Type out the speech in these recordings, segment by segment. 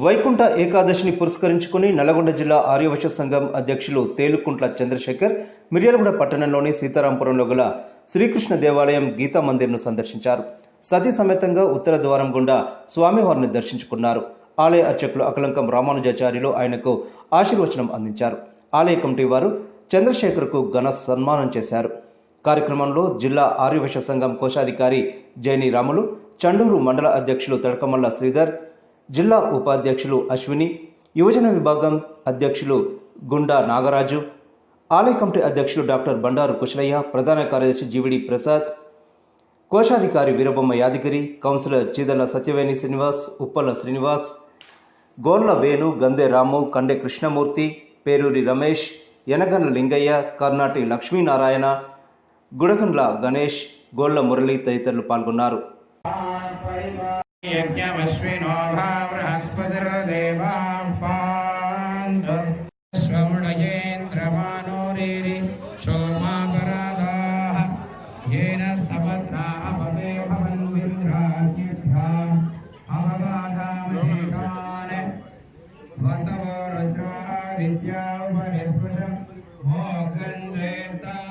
వైకుంఠ ఏకాదశిని పురస్కరించుకుని నల్గొండ జిల్లా ఆర్యవశ సంఘం అధ్యక్షులు తేలుకుంట్ల చంద్రశేఖర్ మిర్యాలగూడ పట్టణంలోని సీతారాంపురంలో గల శ్రీకృష్ణ దేవాలయం గీతా మందిర్ను సందర్శించారు. సతీ సమేతంగా ఉత్తర ద్వారం గుండా స్వామివారిని దర్శించుకున్నారు. ఆలయ అర్చకులు అకలంకం రామానుజాచార్యులు ఆయనకు ఆశీర్వచనం అందించారు. ఆలయ కమిటీ వారు చంద్రశేఖర్కు ఘన సన్మానం చేశారు. కార్యక్రమంలో జిల్లా ఆర్యవశ సంఘం కోశాధికారి జైని రాములు చండూరు మండల అధ్యక్షులు తడకమల్ల శ్రీధర్ జిల్లా ఉపాధ్యక్షులు అశ్విని యువజన విభాగం అధ్యక్షులు గుండా నాగరాజు ఆలయ కమిటీ అధ్యక్షులు డాక్టర్ బండారు కుశలయ్య ప్రధాన కార్యదర్శి జీవిడి ప్రసాద్ కోశాధికారి వీరబొమ్మ యాదగిరి కౌన్సిలర్ చీదల సత్యవేణి శ్రీనివాస్ ఉప్పల శ్రీనివాస్ గోర్ల వేణు గందే రాము కండె కృష్ణమూర్తి పేరూరి రమేష్ యనగండ్ల లింగయ్య కర్ణాటి లక్ష్మీనారాయణ గుడగండ్ల గణేష్ గోళ్ళ మురళి తదితరులు పాల్గొన్నారు. यज्ञमश्विनो भा बृहस्पतिर्देवापान्दुर्श्वमुडयेन्द्रमानोरेरि सोमापराधाः येन सभद्रा अपदे भवन्विन्द्राज्ञभ्याः अवबाधामहेकान् वसवो रुद्रादित्या उपनिस्पृशम् मोगञ्जेतारमधिराजमक्रन्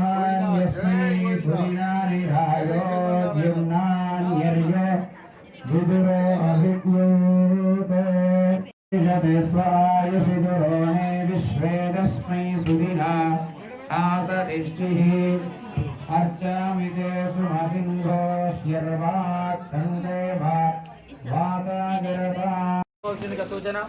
स्वाय विदुरोणे विश्वे तस्मै सुधिना सा सतिष्ठिः अर्चामि ते सुमतिङ्गोष्यर्वाक् वाता गर्भा का सूचना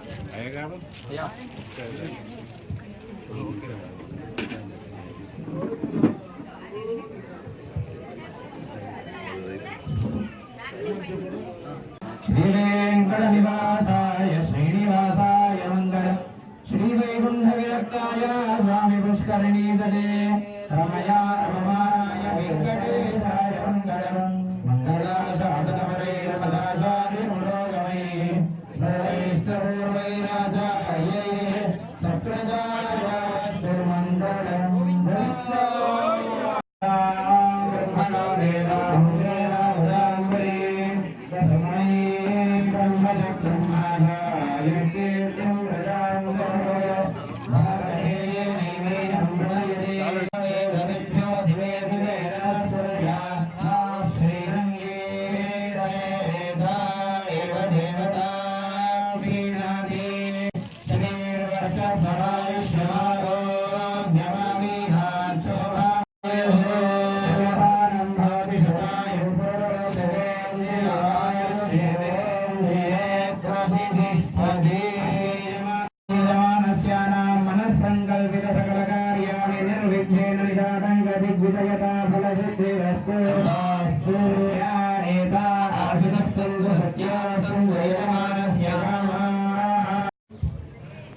కరుణీతడే రమయా రమమాయ వెంకటేశాయ మంగళం మంగళాశాసనవరే రమదాచార్యములోగమే ప్రవేశ పూర్వైరా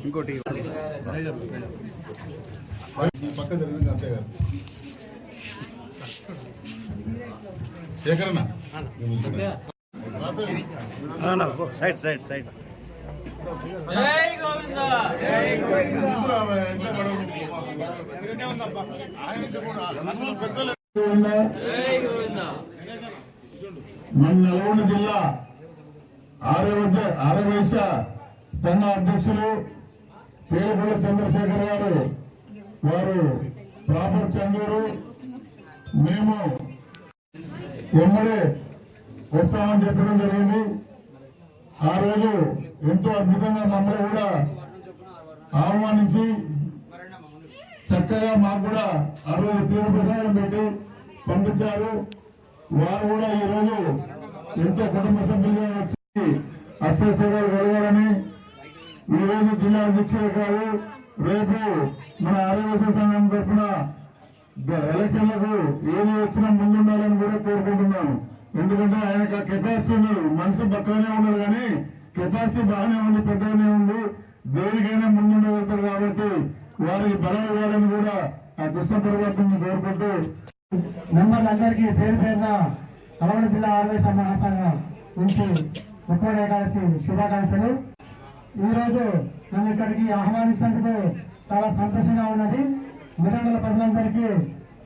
ఇంకోటి పక్క జరిగింది అంతే కదా శేఖరన్న సైడ్ సైడ్ సైడ్ మన నల్గొండ జిల్లా ఆరవద్ద ఆరవేశ సంఘ అధ్యక్షులు పేరుపల్లి చంద్రశేఖర్ గారు వారు ప్రాపర్ చందూరు మేము ఎమ్మడే వస్తామని చెప్పడం జరిగింది. ఆ రోజు ఎంతో అద్భుతంగా మమ్మల్ని కూడా ఆహ్వానించి చక్కగా మాకు కూడా ఆ రోజు తీవ్ర ప్రసాదం పెట్టి పంపించారు. వారు కూడా ఈ రోజు ఎంతో కుటుంబ సభ్యులుగా వచ్చి అశ్వేశ్వరాలు కలగాలని ఈ రోజు జిల్లా అధ్యక్షులు కాదు రేపు మన ఆరోగ్య సంఘం తరఫున ఎలక్షన్లకు ఏది వచ్చినా ముందుండాలని కూడా కోరుకుంటున్నాను ఎందుకంటే ఆయనకు ఆ కెపాసిటీ మనసు బక్కగానే ఉన్నారు కానీ కెపాసిటీ బాగానే ఉంది పెద్దగానే ఉంది. దేనికైనా ముందుండగలుగుతారు కాబట్టి వారికి బలం ఇవ్వాలని కూడా ఆ కృష్ణ పరివర్తన కోరుకుంటూ మెంబర్లందరికీ పేరు పేరున కలవడ జిల్లా ఆర్వేశ మహాసంఘం నుంచి ముప్పై శుభాకాంక్షలు. ఈ రోజు నన్ను ఇక్కడికి ఆహ్వానించినందుకు చాలా సంతోషంగా ఉన్నది. మిరంగుల ప్రజలందరికీ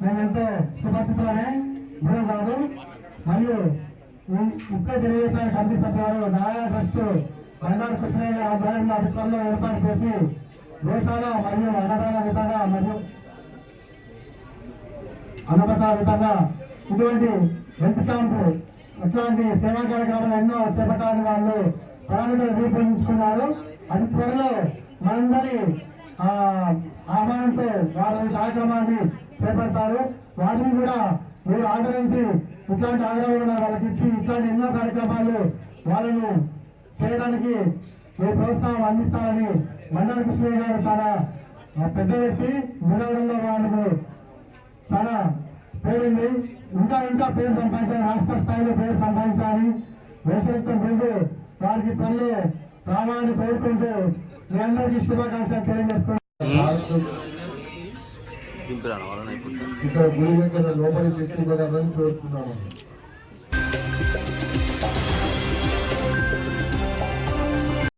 మేము ఎంతో సుపరిచితులనే గురువు కాదు మరియు ఈ- ఇప్పుడే తెలియజేసిన కమిటీ సభ్యులు నారాయణ ట్రస్ట్ బంగారు కృష్ణయ్య ఆధ్వర్యంలో అధికారులు ఏర్పాటు చేసి గోశాల మరియు అన్నదాన విధంగా మరియు అన్నప్రసాద విధంగా ఇటువంటి హెల్త్ క్యాంపు ఇట్లాంటి సేవా కార్యక్రమాలు ఎన్నో చేపట్టాలని వాళ్ళు ప్రణాళికలు రూపొందించుకున్నారు. అది త్వరలో మనందరి ఆహ్వానంతో వారి కార్యక్రమాన్ని చేపడతారు. వాటిని కూడా మీరు ఆదరించి ఇట్లాంటి ఆగ్రహాలు వాళ్ళకి ఇచ్చి ఇట్లాంటి ఎన్నో కార్యక్రమాలు వాళ్ళను చేయడానికి మీరు ప్రోత్సాహం అందిస్తారని మండల కృష్ణయ్య గారు చాలా పెద్ద వ్యక్తి నిలవడంలో వాళ్ళకు చాలా పేరుంది. ఇంకా ఇంకా పేరు సంపాదించాలి రాష్ట్ర స్థాయిలో పేరు సంపాదించాలి దేశరక్తం ముందు వారికి పనులు రావాలని కోరుకుంటూ మీ అందరికీ శుభాకాంక్షలు ఇక్కడ గురి దగ్గర లోపలికి తెచ్చుకోవాలని